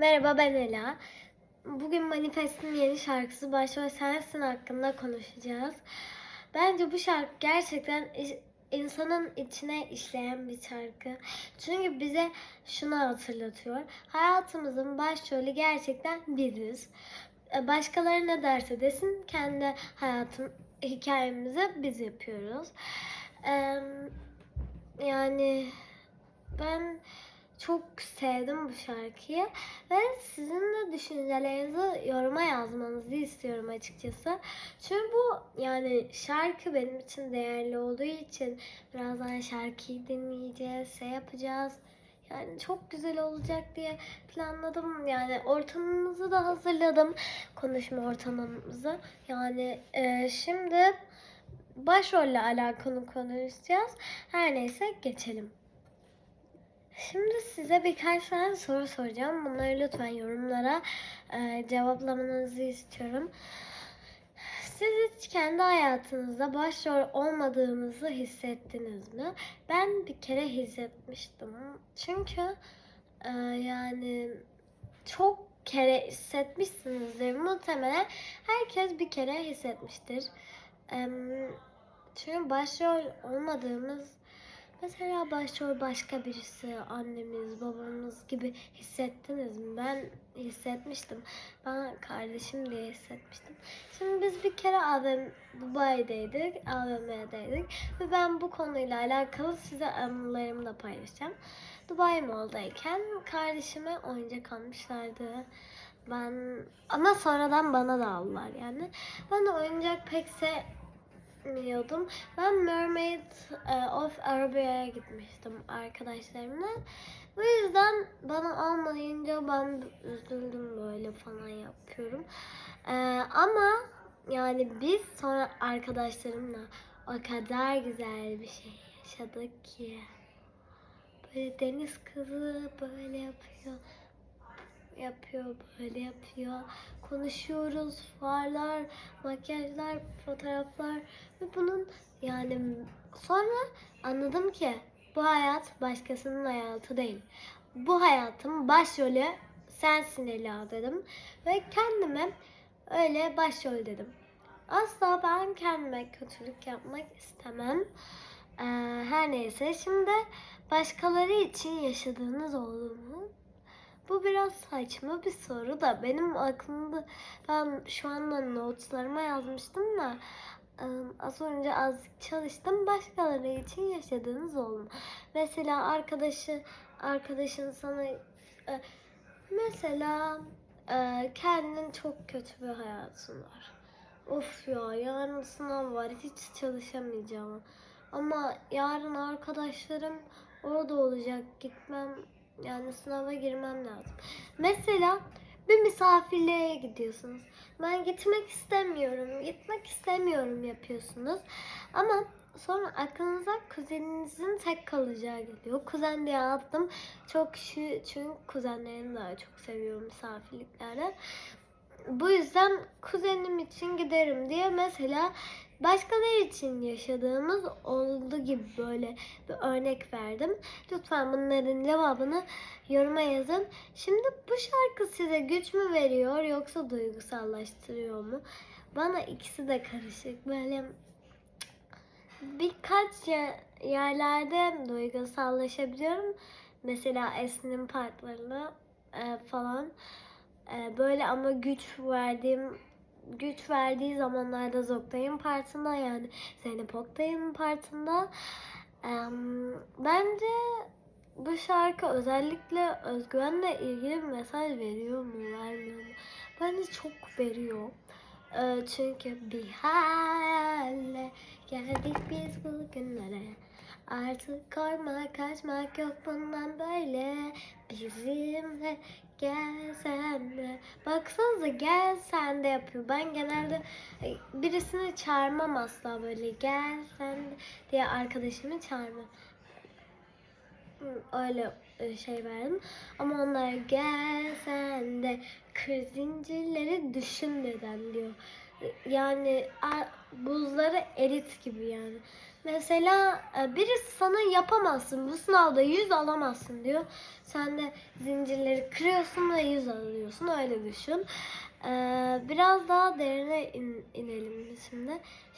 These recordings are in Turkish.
Merhaba ben Ela. Bugün Manifest'in yeni şarkısı Başrol Sensin hakkında konuşacağız. Bence bu şarkı gerçekten insanın içine işleyen bir şarkı. Çünkü bize şunu hatırlatıyor. Hayatımızın başrolü gerçekten biziz. E, Başkaları ne derse desin kendi hayatın hikayemizi biz yapıyoruz. Yani ben çok sevdim bu şarkıyı ve sizin de düşüncelerinizi yoruma yazmanızı istiyorum açıkçası. Çünkü bu yani şarkı benim için değerli olduğu için birazdan şarkıyı dinleyeceğiz, şey yapacağız. Yani çok güzel olacak diye planladım. Yani ortamımızı da hazırladım. Konuşma ortamımızı. Yani e, şimdi başrolle alakalı konuşacağız. Her neyse geçelim. Şimdi size birkaç tane soru soracağım. Bunları lütfen yorumlara e, cevaplamanızı istiyorum. Siz hiç kendi hayatınızda başrol olmadığınızı hissettiniz mi? Ben bir kere hissetmiştim. Çünkü e, yani çok kere hissetmişsinizdir. Muhtemelen herkes bir kere hissetmiştir. Em, Çünkü başrol olmadığımız Mesela başrol başka birisi, annemiz, babamız gibi hissettiniz mi? Ben hissetmiştim. Ben kardeşim diye hissetmiştim. Şimdi biz bir kere AVM, Dubai'deydik, AVM'deydik ve ben bu konuyla alakalı size anılarımı da paylaşacağım. Dubai Mall'dayken kardeşime oyuncak almışlardı. Ben ama sonradan bana da aldılar yani. Ben de oyuncak pek sevmiyordum. Ben Mermaid e, of Arabia'ya gitmiştim arkadaşlarımla. Bu yüzden bana almayınca ben üzüldüm böyle falan yapıyorum. E, ama yani biz sonra arkadaşlarımla o kadar güzel bir şey yaşadık ki. Böyle deniz kızı böyle yapıyor yapıyor, böyle yapıyor. Konuşuyoruz, farlar, makyajlar, fotoğraflar ve bunun yani sonra anladım ki bu hayat başkasının hayatı değil. Bu hayatın başrolü sensin Ela dedim ve kendime öyle başrol dedim. Asla ben kendime kötülük yapmak istemem. Ee, her neyse şimdi başkaları için yaşadığınız oldu mu? Bu biraz saçma bir soru da benim aklımda ben şu anda notlarıma yazmıştım da az önce azıcık çalıştım. Başkaları için yaşadığınız oldu mu? Mesela arkadaşı arkadaşın sana e, mesela e, kendinin çok kötü bir hayatın var. Of ya yarın sınav var hiç çalışamayacağım. Ama yarın arkadaşlarım orada olacak gitmem yani sınava girmem lazım. Mesela bir misafirliğe gidiyorsunuz. Ben gitmek istemiyorum, gitmek istemiyorum yapıyorsunuz. Ama sonra aklınıza kuzeninizin tek kalacağı geliyor. Kuzen diye attım. Çok şu çünkü kuzenlerimi daha çok seviyorum misafirliklerde. Bu yüzden kuzenim için giderim diye mesela başkaları için yaşadığımız oldu gibi böyle bir örnek verdim. Lütfen bunların cevabını yoruma yazın. Şimdi bu şarkı size güç mü veriyor yoksa duygusallaştırıyor mu? Bana ikisi de karışık. Böyle birkaç ye- yerlerde duygusallaşabiliyorum. Mesela Esin'in partlarını e, falan. E, böyle ama güç verdiğim güç verdiği zamanlarda Zoktay'ın partında yani Zeynep Oktay'ın partında. Em, bence bu şarkı özellikle özgüvenle ilgili bir mesaj veriyor mu vermiyor mu? Bence çok veriyor. Ee, çünkü bir hayalle geldik biz bugünlere. Artık korkmak kaçmak yok bundan böyle. Bizimle gel sen de. Baksanıza gel sen de yapıyor. Ben genelde birisini çağırmam asla böyle gel sen de diye arkadaşımı çağırmam. Öyle e, şey verdim. Ama onlar gel sen de kır düşün neden diyor. Yani buzları erit gibi yani. Mesela e, birisi sana yapamazsın, bu sınavda 100 alamazsın diyor. Sen de zincirleri kırıyorsun ve 100 alıyorsun, öyle düşün. Ee, biraz daha derine in- inelim şimdi.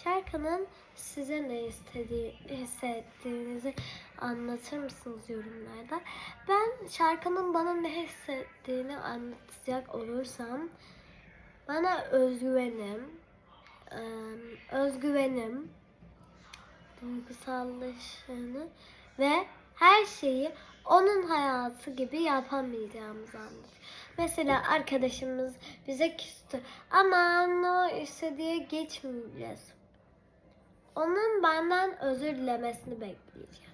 Şarkının size ne istediği, hissettiğinizi anlatır mısınız yorumlarda? Ben şarkının bana ne hissettiğini anlatacak olursam bana özgüvenim, e, özgüvenim, duygusallaşını ve her şeyi onun hayatı gibi yapamayacağımızı anlatıyor. Mesela arkadaşımız bize küstü. Aman o istediği geçmeyeceğiz. Onun benden özür dilemesini bekleyeceğim.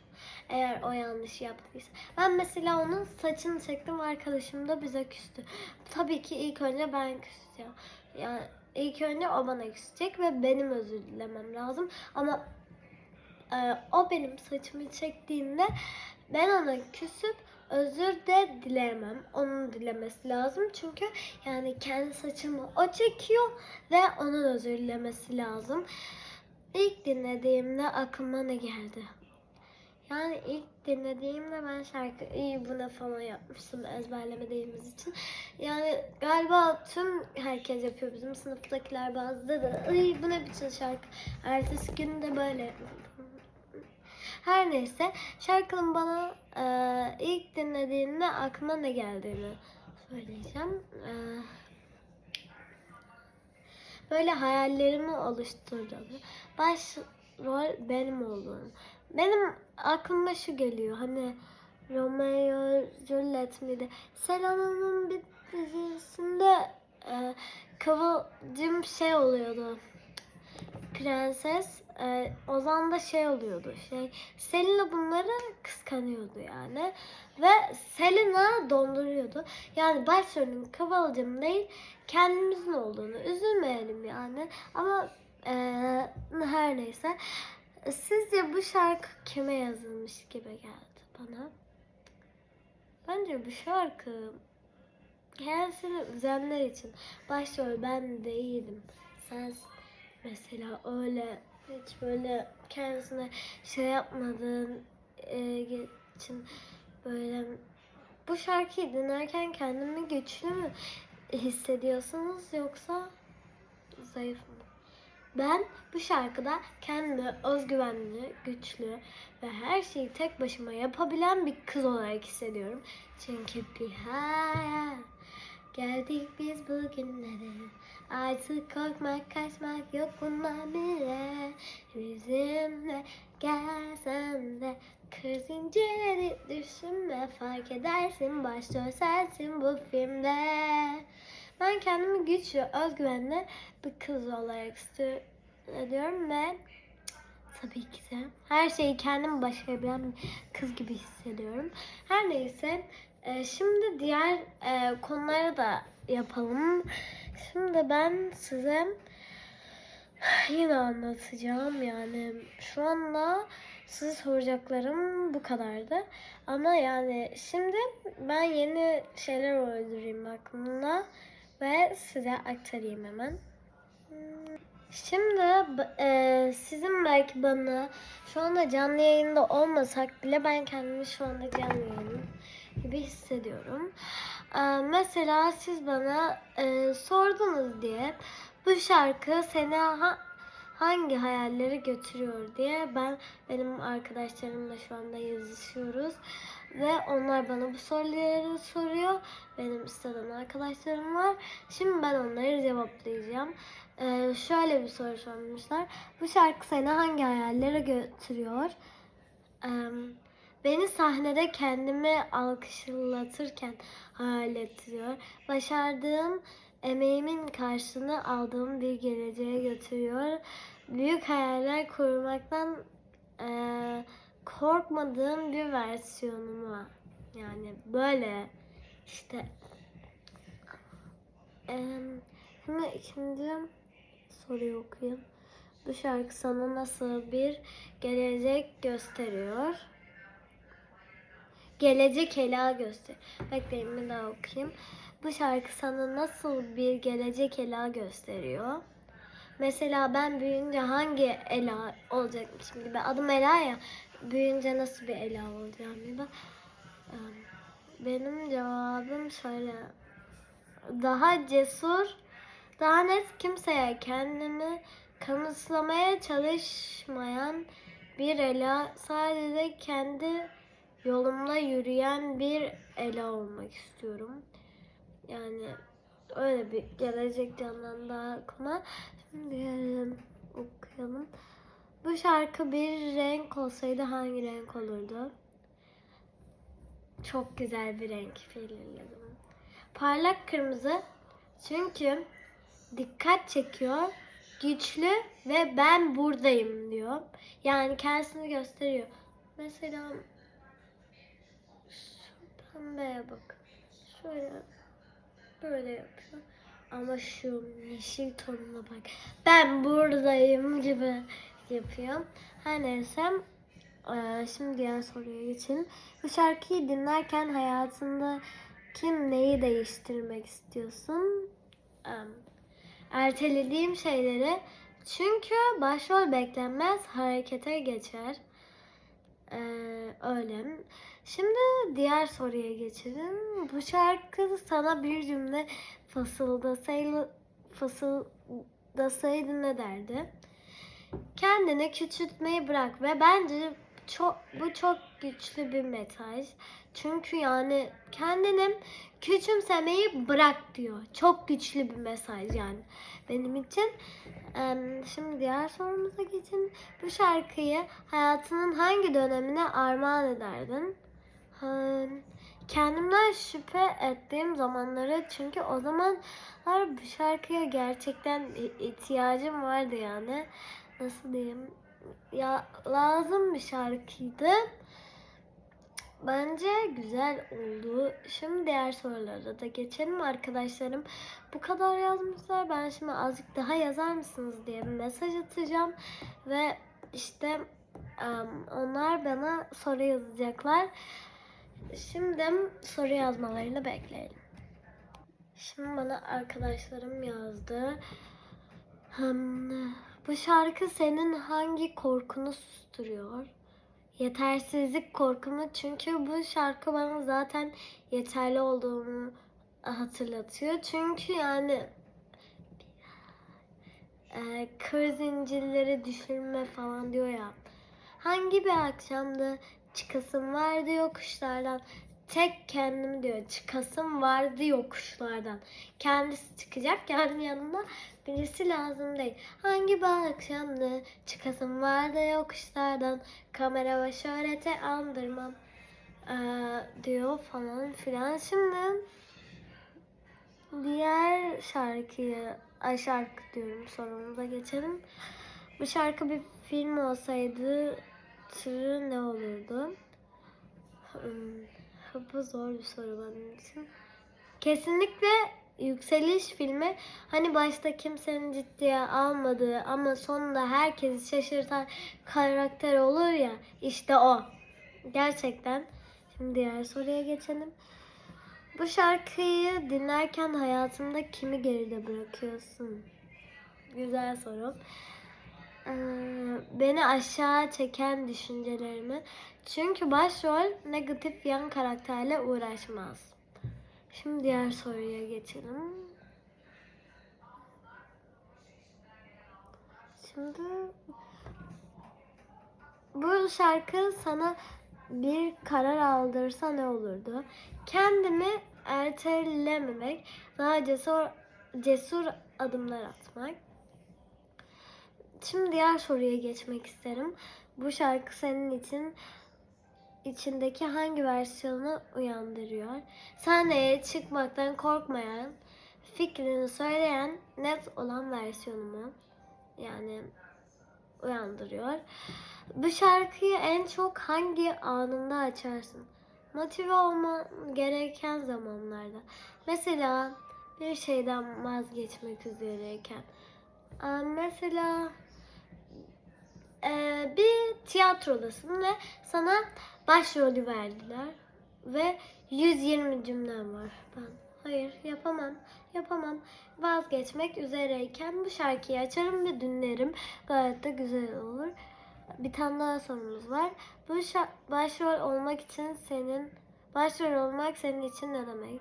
Eğer o yanlış yaptıysa. Ben mesela onun saçını çektim arkadaşım da bize küstü. Tabii ki ilk önce ben küseceğim. Yani ilk önce o bana küsecek ve benim özür dilemem lazım. Ama o benim saçımı çektiğinde ben ona küsüp özür de dileyemem. Onun dilemesi lazım. Çünkü yani kendi saçımı o çekiyor ve onun özür dilemesi lazım. İlk dinlediğimde aklıma ne geldi? Yani ilk dinlediğimde ben şarkı iyi bu ne falan yapmıştım ezberlemediğimiz için. Yani galiba tüm herkes yapıyor bizim sınıftakiler bazıları da ay bu ne biçim şarkı. Ertesi gün de böyle her neyse şarkının bana e, ilk dinlediğimde aklıma ne geldiğini söyleyeceğim. E, böyle hayallerimi oluşturduğum başrol benim olduğum. Benim aklıma şu geliyor hani Romeo Juliet miydi? Selena'nın bir dizisinde e, Kıvılcım şey oluyordu. Prenses e, Ozan da şey oluyordu şey Selena bunları kıskanıyordu yani ve Selena donduruyordu. Yani başrolün Kıvılcım değil kendimizin olduğunu üzülmeyelim yani. Ama e, her neyse. Sizce bu şarkı kime yazılmış gibi geldi bana? Bence bu şarkı kendisini üzenler için. Başrol ben değilim sensin. Mesela öyle hiç böyle kendisine şey yapmadığın e, için böyle bu şarkıyı dinlerken kendimi güçlü mü hissediyorsunuz yoksa zayıf mı? Ben bu şarkıda kendimi özgüvenli, güçlü ve her şeyi tek başıma yapabilen bir kız olarak hissediyorum. Çünkü bir hayal geldik biz bugünlere. Artık korkmak, kaçmak yok bunlar bile. Bizimle gelsen de kır zincirleri düşünme fark edersin başrol sensin bu filmde. Ben kendimi güçlü, özgüvenli bir kız olarak hissediyorum ve tabii ki de her şeyi kendim başarabilen bir kız gibi hissediyorum. Her neyse e, şimdi diğer e, konuları da yapalım. Şimdi ben size yine anlatacağım yani şu anda size soracaklarım bu kadardı. Ama yani şimdi ben yeni şeyler uydurayım aklımda ve size aktarayım hemen. Şimdi e, sizin belki bana şu anda canlı yayında olmasak bile ben kendimi şu anda canlı yayın gibi hissediyorum. E, mesela siz bana e, sordunuz diye bu şarkı seni ha, hangi hayalleri götürüyor diye ben benim arkadaşlarımla şu anda yazışıyoruz ve onlar bana bu soruları soruyor. Benim istediğim arkadaşlarım var. Şimdi ben onları cevaplayacağım. Ee, şöyle bir soru sormuşlar. Bu şarkı seni hangi hayallere götürüyor? Ee, beni sahnede kendimi alkışlatırken hayal ettiriyor. Başardığım emeğimin karşılığını aldığım bir geleceğe götürüyor. Büyük hayaller kurmaktan eee, korkmadığım bir versiyonumu var. Yani böyle işte. Eee, şimdi ikinci soruyu okuyayım. Bu şarkı sana nasıl bir gelecek gösteriyor? Gelecek ela göster. Bekleyin bir daha okuyayım. Bu şarkı sana nasıl bir gelecek ela gösteriyor? Mesela ben büyüyünce hangi Ela olacakmışım gibi. Adım Ela ya. Büyüyünce nasıl bir Ela olacağım gibi. Benim cevabım şöyle. Daha cesur, daha net kimseye kendimi kanıtlamaya çalışmayan bir Ela. Sadece kendi yolumda yürüyen bir Ela olmak istiyorum. Yani öyle bir gelecek canlandı aklıma. Şimdi diğerini okuyalım. Bu şarkı bir renk olsaydı hangi renk olurdu? Çok güzel bir renk belirledim. Parlak kırmızı çünkü dikkat çekiyor, güçlü ve ben buradayım diyor. Yani kendisini gösteriyor. Mesela pembeye bak. Şöyle böyle yapıyor. Ama şu yeşil tonuna bak. Ben buradayım gibi yapıyor. Her neyse. eee, Şimdi diğer soruya geçelim. Bu şarkıyı dinlerken hayatında kim neyi değiştirmek istiyorsun? Em, Ertelediğim şeyleri çünkü başrol beklenmez harekete geçer. Ee, öyle. Şimdi diğer soruya geçelim. Bu şarkı sana bir cümle fısıldasaydı, fısıldasaydı ne derdi? Kendini küçültmeyi bırak ve bence çok bu çok güçlü bir mesaj. Çünkü yani kendini küçümsemeyi bırak diyor. Çok güçlü bir mesaj yani benim için. Şimdi diğer sorumuza geçelim. Bu şarkıyı hayatının hangi dönemine armağan ederdin? Kendimden şüphe ettiğim zamanları çünkü o zamanlar bu şarkıya gerçekten ihtiyacım vardı yani. Nasıl diyeyim? Ya lazım bir şarkıydı. Bence güzel oldu. Şimdi diğer sorulara da geçelim arkadaşlarım. Bu kadar yazmışlar. Ben şimdi azıcık daha yazar mısınız diye bir mesaj atacağım. Ve işte em, onlar bana soru yazacaklar. Şimdi soru yazmalarını bekleyelim. Şimdi bana arkadaşlarım yazdı. Hmm, bu şarkı senin hangi korkunu susturuyor? Yetersizlik korkumu çünkü bu şarkı bana zaten yeterli olduğumu hatırlatıyor. Çünkü yani e, kır zincirleri düşürme falan diyor ya. Hangi bir akşamda çıkasım vardı yokuşlardan. Tek kendim diyor çıkasım vardı yokuşlardan. Kendisi çıkacak yani yanında birisi lazım değil. Hangi bir akşamda çıkasım vardı yokuşlardan. Kamera ve şöhrete andırmam ee, diyor falan filan. Şimdi diğer şarkıya, ay şarkı diyorum sorumuza geçelim. Bu şarkı bir film olsaydı türü ne olurdu? Hmm, bu zor bir soru benim için. Kesinlikle Yükseliş filmi hani başta kimsenin ciddiye almadığı ama sonunda herkesi şaşırtan karakter olur ya işte o. Gerçekten. Şimdi diğer soruya geçelim. Bu şarkıyı dinlerken hayatında kimi geride bırakıyorsun? Güzel soru. Ee, beni aşağı çeken düşüncelerimi. Çünkü başrol negatif yan karakterle uğraşmaz. Şimdi diğer soruya geçelim. Şimdi bu şarkı sana bir karar aldırsa ne olurdu? Kendimi ertelememek, daha cesur, cesur adımlar atmak. Şimdi diğer soruya geçmek isterim. Bu şarkı senin için içindeki hangi versiyonu uyandırıyor? Sahneye çıkmaktan korkmayan, fikrini söyleyen, net olan versiyonumu yani uyandırıyor. Bu şarkıyı en çok hangi anında açarsın? Motive olman gereken zamanlarda. Mesela bir şeyden vazgeçmek üzereyken. Mesela e, bir tiyatrodasın ve sana başrolü verdiler ve 120 cümlem var. Ben hayır yapamam, yapamam. Vazgeçmek üzereyken bu şarkıyı açarım ve dinlerim. Gayet de güzel olur. Bir tane daha sorumuz var. Bu başrol olmak için senin başrol olmak senin için ne demek?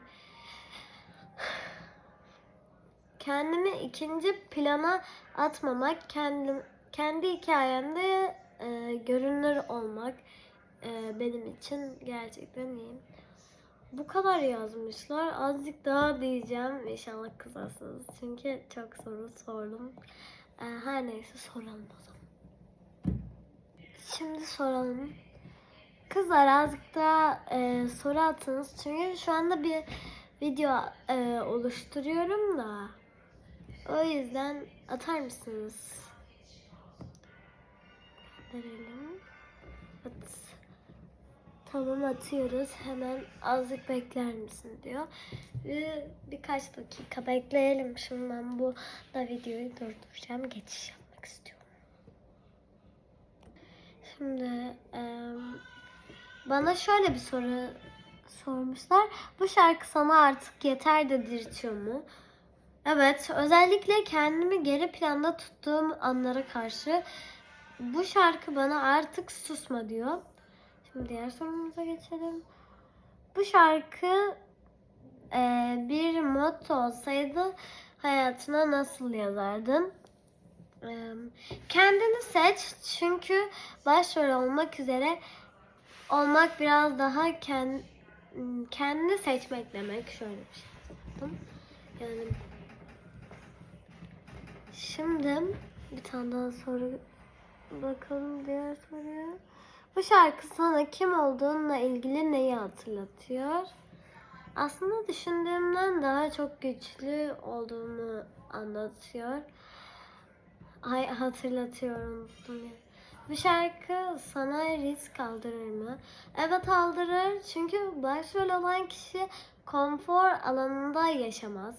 Kendimi ikinci plana atmamak, kendim kendi hikayemde e, görünür olmak e, benim için gerçekten iyi. Bu kadar yazmışlar. Azıcık daha diyeceğim. İnşallah kızarsınız. Çünkü çok soru sordum. E, her neyse soralım o zaman. Şimdi soralım. Kızlar azıcık daha e, soru atınız. Çünkü şu anda bir video e, oluşturuyorum da. O yüzden atar mısınız? Verelim. At. Tamam atıyoruz. Hemen azıcık bekler misin diyor. Ve birkaç dakika bekleyelim. Şimdi ben bu da videoyu durduracağım. Geçiş yapmak istiyorum. Şimdi em, bana şöyle bir soru sormuşlar. Bu şarkı sana artık yeter dedirtiyor mu? Evet, özellikle kendimi geri planda tuttuğum anlara karşı bu şarkı bana artık susma diyor. Şimdi diğer sorumuza geçelim. Bu şarkı e, bir motto olsaydı hayatına nasıl yazardın? E, kendini seç çünkü başrol olmak üzere olmak biraz daha kend, kendini seçmek demek. Şöyle bir şey yazdım. Yani Şimdi bir tane daha soru bakalım diğer soruya. Bu şarkı sana kim olduğunla ilgili neyi hatırlatıyor? Aslında düşündüğümden daha çok güçlü olduğumu anlatıyor. Ay hatırlatıyorum. unuttum. Bu şarkı sana risk aldırır mı? Evet aldırır. Çünkü başrol olan kişi konfor alanında yaşamaz.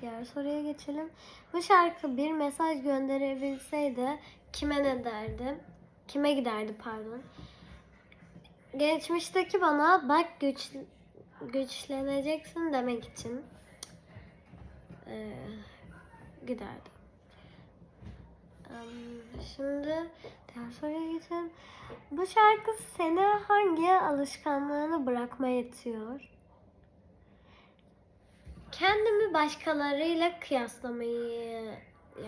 Diğer soruya geçelim. Bu şarkı bir mesaj gönderebilseydi kime ne derdi? Kime giderdi pardon. Geçmişteki bana bak güç, güçleneceksin demek için ee, giderdi. Em, Şimdi diğer soruya geçelim. Bu şarkı seni hangi alışkanlığını bırakmaya itiyor? kendimi başkalarıyla kıyaslamayı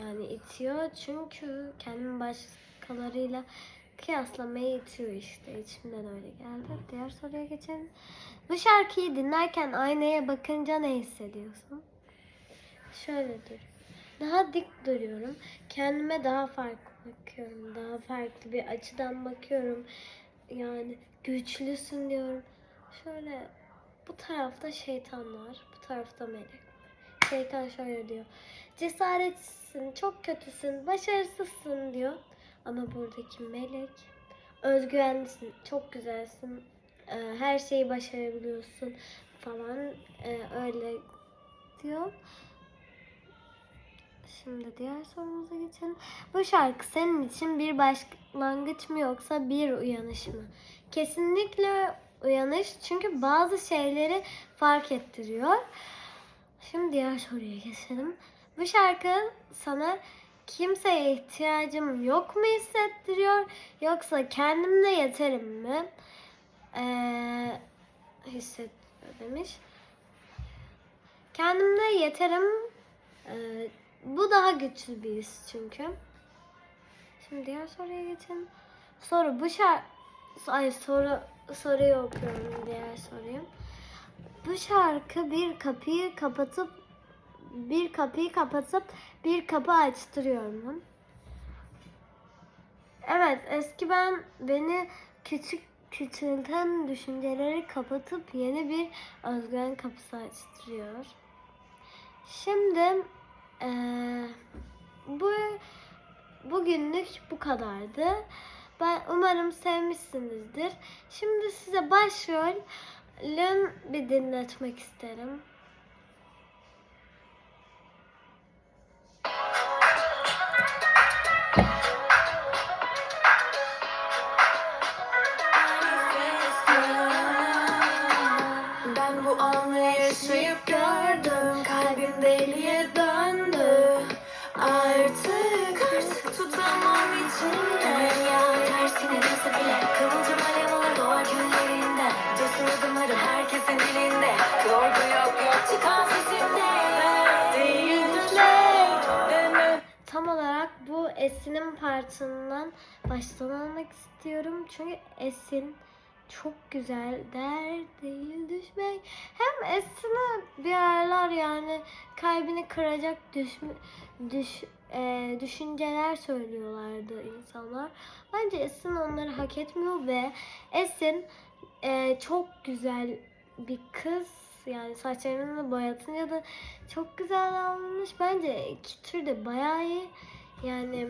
yani itiyor. Çünkü kendimi başkalarıyla kıyaslamayı itiyor işte. İçimden öyle geldi. Diğer soruya geçelim. Bu şarkıyı dinlerken aynaya bakınca ne hissediyorsun? Şöyle dur. Daha dik duruyorum. Kendime daha farklı bakıyorum. Daha farklı bir açıdan bakıyorum. Yani güçlüsün diyorum. Şöyle bu tarafta şeytanlar, bu tarafta melek. Şeytan şöyle diyor. Cesaretlisin, çok kötüsün, başarısızsın diyor. Ama buradaki melek özgüvenlisin, çok güzelsin, e, her şeyi başarabiliyorsun falan e, öyle diyor. Şimdi diğer sorumuza geçelim. Bu şarkı senin için bir başlangıç mı yoksa bir uyanış mı? Kesinlikle uyanış çünkü bazı şeyleri fark ettiriyor. Şimdi diğer soruya geçelim. Bu şarkı sana kimseye ihtiyacım yok mu hissettiriyor yoksa kendimde yeterim mi? Ee, hissettiriyor demiş. Kendimde yeterim. Ee, bu daha güçlü bir his çünkü. Şimdi diğer soruya geçelim. Soru bu şarkı Ay soru soruyu okuyorum diğer soruyu. Bu şarkı bir kapıyı kapatıp bir kapıyı kapatıp bir kapı açtırıyor mu? Evet, eski ben beni küçük küçülten düşünceleri kapatıp yeni bir özgüven kapısı açtırıyor. Şimdi eee, bu bugünlük bu kadardı. Ben umarım sevmişsinizdir. Şimdi size başrolün bir dinletmek isterim. Baştan almak istiyorum. Çünkü Esin çok güzel der değil düşmek. Hem Esin'e bir aralar yani kalbini kıracak düş, düş, e, düşünceler söylüyorlardı insanlar. Bence Esin onları hak etmiyor ve Esin e, çok güzel bir kız. Yani saçlarını boyatınca da çok güzel olmuş. Bence iki tür de bayağı iyi. Yani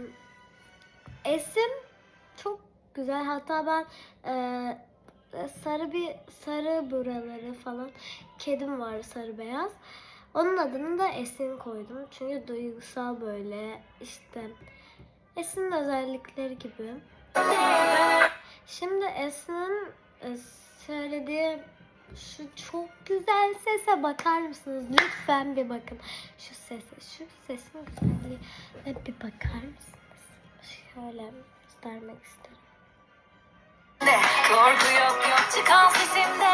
Esin çok güzel. Hatta ben e, sarı bir sarı buraları falan kedim var sarı beyaz. Onun adını da Esin koydum. Çünkü duygusal böyle işte Esin'in özellikleri gibi. Şimdi Esin'in e, söylediği şu çok güzel sese bakar mısınız? Lütfen bir bakın. Şu sese, şu sesin güzelliğine bir bakar mısınız? Şöyle göstermek isterim. Yorgu yok yok çıkan sesimde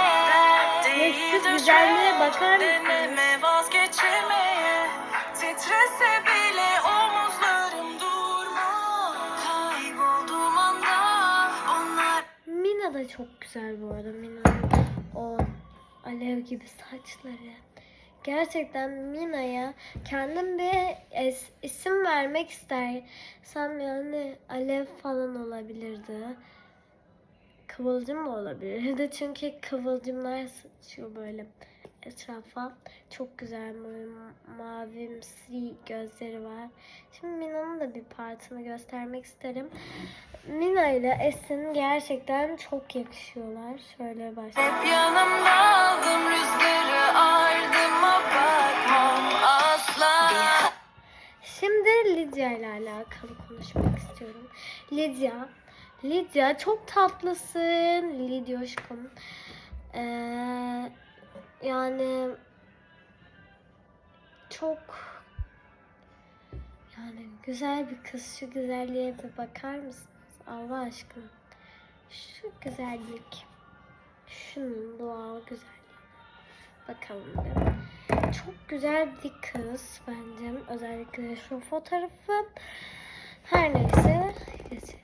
şu güzelliğe bakar? Deneme vazgeçemeye Titrese bile omuzlarım durma Kaybolduğum anda onlar Mina da çok güzel bu arada. Mina'nın o alev gibi saçları. Gerçekten Mina'ya kendim bir es- isim vermek istersem yani Alev falan olabilirdi. Kıvılcım da olabilirdi. Çünkü kıvılcımlar sıçıyor böyle etrafa. Çok güzel ma- mavimsi gözleri var. Şimdi Mina'nın da bir partını göstermek isterim. Mina ile Esin gerçekten çok yakışıyorlar. Şöyle başlayalım. Hep yanımda aldım rüzgarı ardıma bakmam asla Şimdi Lidya ile alakalı konuşmak istiyorum. Lidya, Lidya çok tatlısın Lidyoşkum. Ee, yani çok yani güzel bir kız. Şu güzelliğe bir bakar mısınız? Allah aşkına. Şu güzellik. Şunun doğal güzelliği. Bakalım. Çok güzel bir kız bence. Özellikle şu fotoğrafı. Her neyse. geçelim.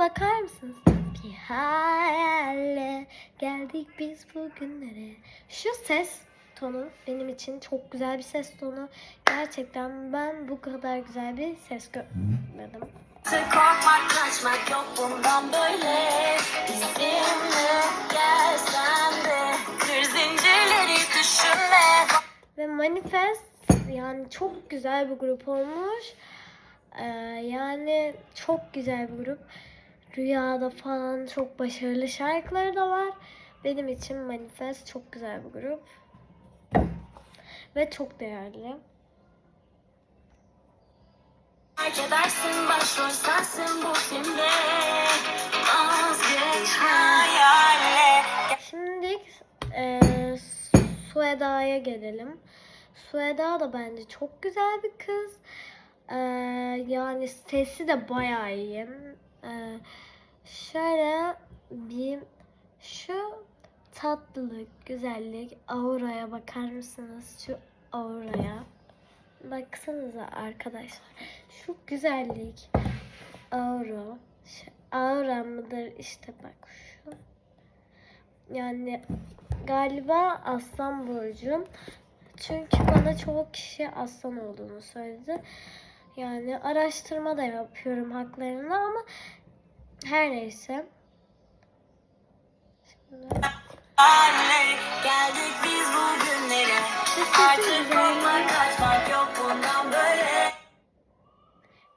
Bakar mısınız? Bir hayalle geldik biz bugünlere. Şu ses tonu benim için çok güzel bir ses tonu. Gerçekten ben bu kadar güzel bir ses görmedim. korkmak kaçmak yok bundan böyle Bizimle gelsen de Kır zincirleri düşünme Ve Manifest yani çok güzel bir grup olmuş. Ee, yani çok güzel bir grup. Rüyada falan çok başarılı şarkıları da var. Benim için Manifest çok güzel bir grup. Ve çok değerli. Fark edersin başrol sensin bu filmde Vazgeç hayalle Şimdi e, Sueda'ya gelelim. Sueda da bence çok güzel bir kız. E, yani sesi de bayağı iyi. E, şöyle bir şu tatlılık, güzellik, auraya bakar mısınız? Şu auraya. Baksanıza arkadaşlar. Şu güzellik, aura, şu aura mıdır işte bak şu. Yani galiba aslan burcu. Çünkü bana çoğu kişi aslan olduğunu söyledi. Yani araştırma da yapıyorum haklarında ama her neyse. Şimdi geldik biz bugünlere. Artık korkmak kaçmak yok bundan böyle.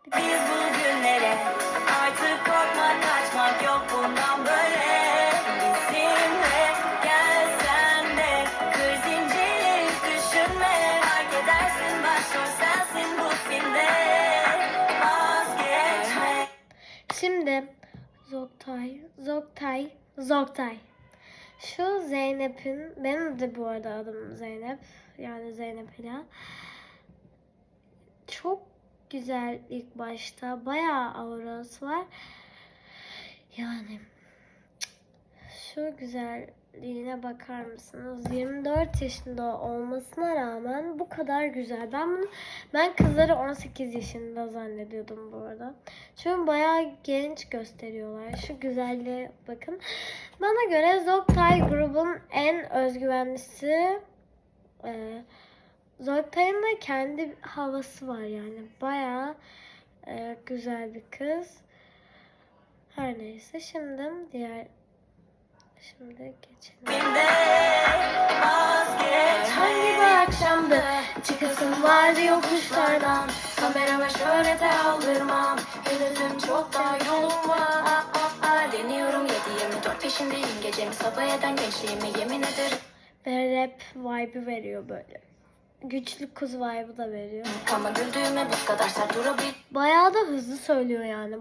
Biz bugünlere Zoktay, Zoktay. Şu Zeynep'in, benim de bu arada adım Zeynep. Yani Zeynep Ela. Çok güzel ilk başta. Bayağı aurası var. Yani şu güzelliğine bakar mısınız? 24 yaşında olmasına rağmen bu kadar güzel. Ben bunu ben kızları 18 yaşında zannediyordum bu arada. Çünkü bayağı genç gösteriyorlar. Şu güzelliğe bakın. Bana göre Zoktay grubun en özgüvenlisi. Ee, Zoktay'ın da kendi havası var yani. Bayağı e, güzel bir kız. Her neyse şimdi diğer şimdi geçelim. Hangi bir akşamdı çıkasın vardı yokuşlardan Kamerama şöhrete aldırmam Henüzüm çok daha yolum var. Deniyorum 7-24 peşindeyim Gecemi sabah eden gençliğimi yemin ederim ve rap vibe'ı veriyor böyle. Güçlü kız vibe'ı da veriyor. Ama güldüğüme bu kadar sert durabilirim Bayağı da hızlı söylüyor yani.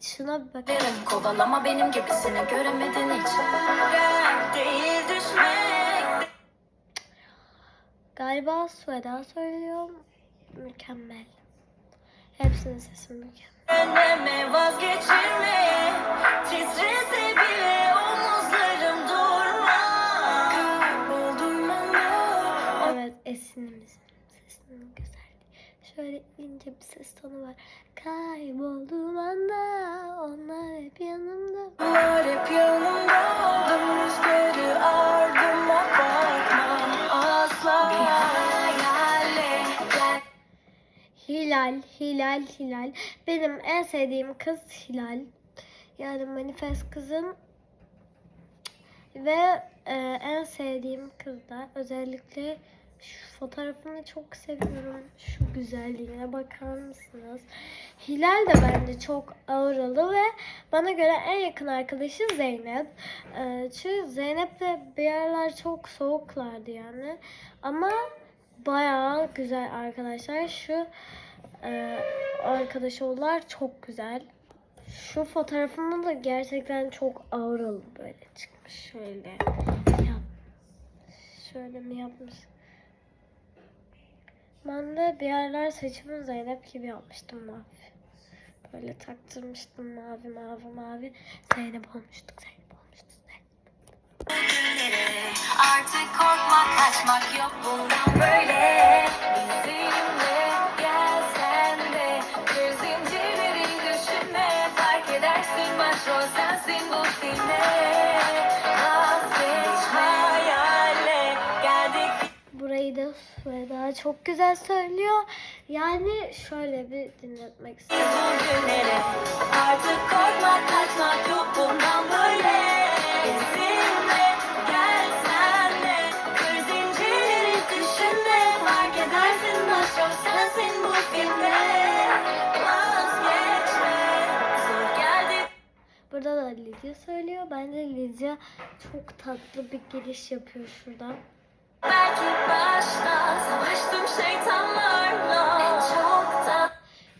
Şuna bir bak. Kovalama benim gibisini göremedin hiç Galiba Sueda söylüyor. Mükemmel. Hepsinin sesi mükemmel. Deneme vazgeçirme Titrese bile omuzlarım durma Evet güzelliği. Şöyle ince bir ses tonu var. Kayboldum anda onlar hep yanımda. Var hep yanımda Dümdüz geri ardıma bakmam Asla Hilal, Hilal, Hilal. Benim en sevdiğim kız Hilal. Yani manifest kızım. Ve e, en sevdiğim kız da özellikle şu fotoğrafını çok seviyorum. Şu güzelliğine bakar mısınız? Hilal de bence çok auralı ve bana göre en yakın arkadaşı Zeynep. E, çünkü Zeynep de bir yerler çok soğuklardı yani. Ama bayağı güzel arkadaşlar. Şu e, arkadaş oldular çok güzel. Şu fotoğrafında da gerçekten çok auralı böyle çıkmış. Şöyle yap. Şöyle mi yapmış? Ben de bir yerler saçımı Zeynep gibi yapmıştım mavi. Böyle taktırmıştım mavi mavi mavi. Zeynep olmuştuk Zeynep olmuştuk Zeynep. Artık korkmak kaçmak yok bundan böyle Bizimle gelsen de Bir zincirleri düşünme Fark edersin başrol sensin bu filmde çok güzel söylüyor. Yani şöyle bir dinletmek istiyorum. bugünlere Artık korkmak kaçmak yok bundan böyle Bizimle Burada da Lidya söylüyor. Bence Lidya çok tatlı bir giriş yapıyor şuradan.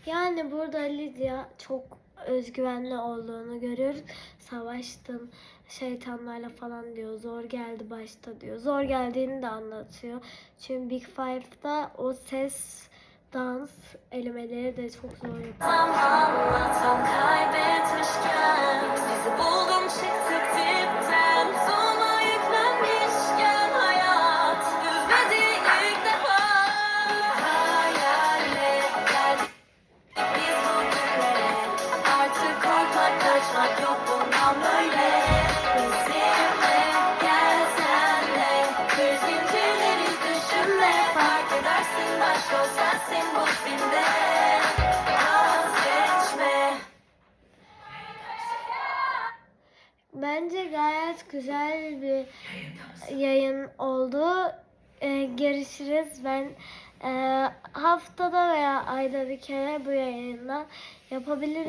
Yani burada Lidya çok özgüvenli olduğunu görüyoruz. Savaştım şeytanlarla falan diyor. Zor geldi başta diyor. Zor geldiğini de anlatıyor. Çünkü Big Five'da o ses, dans elemeleri de çok zor. Tam anlatsam kaybetmişken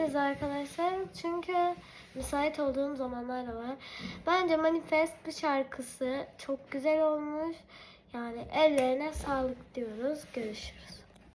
yapabiliriz arkadaşlar. Çünkü müsait olduğum zamanlar da var. Bence Manifest bir şarkısı çok güzel olmuş. Yani ellerine sağlık diyoruz. Görüşürüz.